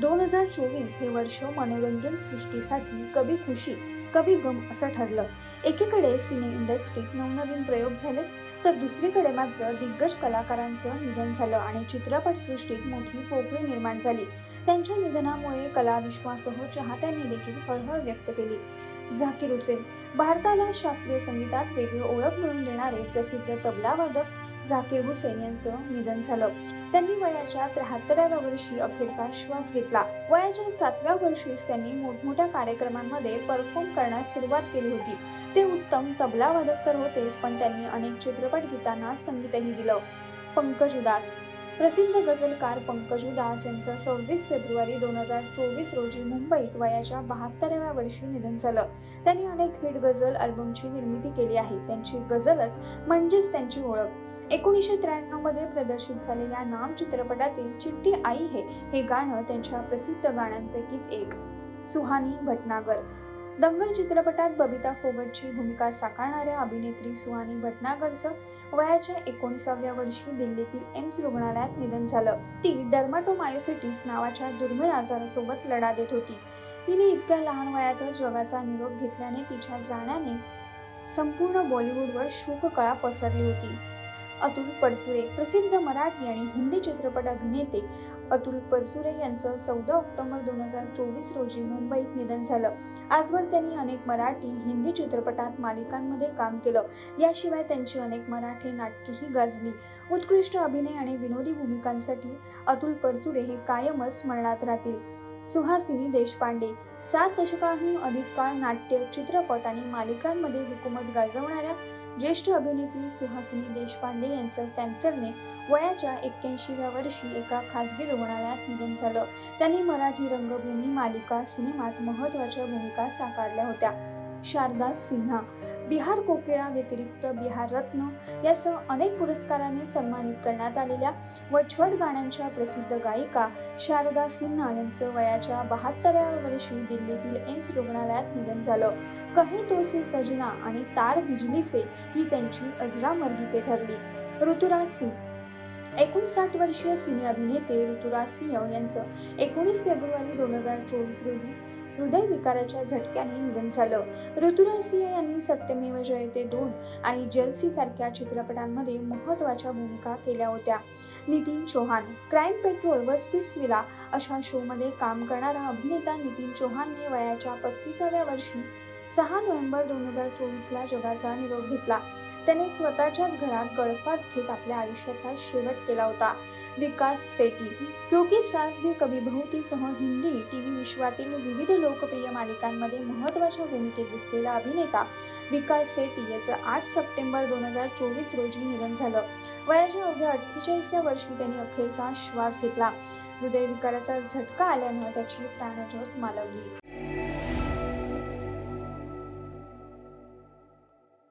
दोन हजार चोवीस हे वर्ष मनोरंजन सृष्टीसाठी कभी खुशी कभी गम असं ठरलं. एकीकडे सिने इंडस्ट्रीत नवनवीन प्रयोग झाले तर दुसरीकडे मात्र दिग्गज कलाकारांचं निधन झालं आणि चित्रपटसृष्टीत मोठी पोकळी निर्माण झाली. त्यांच्या निधनामुळे कलाविश्वासह चाहत्यांनी देखील हळहळ व्यक्त केली. झाकीर हुसेन भारताला शास्त्रीय संगीतात वेगळी ओळख मिळवून देणारे प्रसिद्ध तबलावादक झाकीर हुसेन यांचं निधन झालं. त्यांनी वयाच्या त्र्याहत्तराव्या वर्षी अखेरचा श्वास घेतला. वयाच्या सातव्या वर्षीच त्यांनी मोठमोठ्या कार्यक्रमांमध्ये परफॉर्म करण्यास सुरुवात केली होती. ते उत्तम तबलावादक तर होतेच पण त्यांनी अनेक चित्रपट गीतांना संगीतही दिलं. पंकज उदास प्रसिद्ध गझलकार पंकज उदास यांचं सव्वीस फेब्रुवारी दोन हजार चोवीस रोजी मुंबईत वयाच्या बहात्तराव्या वर्षी निधन झालं. त्यांनी अनेक हिट गझल अल्बमची निर्मिती केली आहे. त्यांची गझलच म्हणजेच त्यांची ओळख. एकोणीसशे त्र्याण्णवमध्ये प्रदर्शित झालेल्या नाम चित्रपटातील चिट्टी आई हे हे गाणं त्यांच्या प्रसिद्ध गाण्यांपैकीच एक. सुहानी भटनागर. दंगल चित्रपटात बबिता फोगटची भूमिका साकारणाऱ्या अभिनेत्री सुहानी भटनागरचं वयाच्या एकोणीसाव्या वर्षी दिल्लीतील एम्स रुग्णालयात निधन झालं. ती डर्माटोमायोसिटीस नावाच्या दुर्मिळ आजारासोबत लढा देत होती. तिने इतक्या लहान वयातच जगाचा निरोप घेतल्याने तिच्या जाण्याने संपूर्ण बॉलिवूडवर शोककळा पसरली होती. अतुल परसुरे प्रसिद्ध मराठी आणि हिंदी चित्रपट अभिनेते अतुल परसुरे यांचं चौदा ऑक्टोबर दोन हजार चोवीस रोजी मुंबईत निधन झालं. आजवर त्यांनी अनेक मराठी हिंदी चित्रपटात मालिकांमध्ये काम केलं. याशिवाय त्यांची अनेक मराठी नाटकेही गाजली. उत्कृष्ट अभिनय आणि विनोदी भूमिकांसाठी अतुल परसुरे हे कायमच स्मरणात राहतील. सुहासिनी देशपांडे सात दशकांहून अधिक काळ नाट्य चित्रपट आणि मालिकांमध्ये हुकूमत गाजवणाऱ्या ज्येष्ठ अभिनेत्री सुहासिनी देशपांडे यांचं कॅन्सरने वयाच्या एक्क्याऐंशीव्या वर्षी एका खासगी रुग्णालयात निधन झालं. त्यांनी मराठी रंगभूमी मालिका सिनेमात महत्त्वाच्या भूमिका साकारल्या होत्या. शारदा सिन्हा बिहार कोकिळा व्यतिरिक्त बिहार रत्न यासह अनेक पुरस्काराने सन्मानित करण्यात आलेल्या व छट गाण्यांच्या प्रसिद्ध गायिका शारदा सिन्हा यांचं वयाच्या बहात्तराव्या वर्षी दिल्लीतील एम्स रुग्णालयात निधन झालं. कहे तो से सजना आणि तार बिजलीचे ही त्यांची अजरामर्गिते ठरली. ऋतुराज सिंग एकोणसाठ वर्षीय सिने अभिनेते ऋतुराज सिंह यांचं एकोणीस फेब्रुवारी दोन हजार चोवीस रोजी हृदयविकाराच्या झटक्याने निधन झालं. ऋतुराज सिंह यांनी सत्यमेव जयते दोन आणि जर्सी सारख्या चित्रपटांमध्ये महत्त्वाच्या भूमिका केल्या होत्या. नितीन चौहान क्राईम पेट्रोल व स्पिट्सविला अशा शोमध्ये काम करणारा अभिनेता नितीन चौहानने वयाच्या पस्तीसाव्या वर्षी सहा नोव्हेंबर दोन हजार चोवीसला जगाचा निरोप घेतला. त्याने स्वतःच्याच घरात गळफास घेत आपल्या आयुष्याचा शेवट केला होता. विकास सेठी. क्योंकि सास भी कभी बहुतीसह हिंदी टी व्ही विश्वातील विविध लोकप्रिय मालिकांमध्ये महत्त्वाच्या भूमिकेत दिसलेला अभिनेता विकास सेठी याचं आठ सप्टेंबर दोन हजार चोवीस रोजी निधन झालं. वयाच्या अवघ्या अठ्ठेचाळीसव्या वर्षी त्यांनी अखेरचा श्वास घेतला. हृदयविकाराचा झटका आल्यानं त्याची प्राणज्योत मालवली.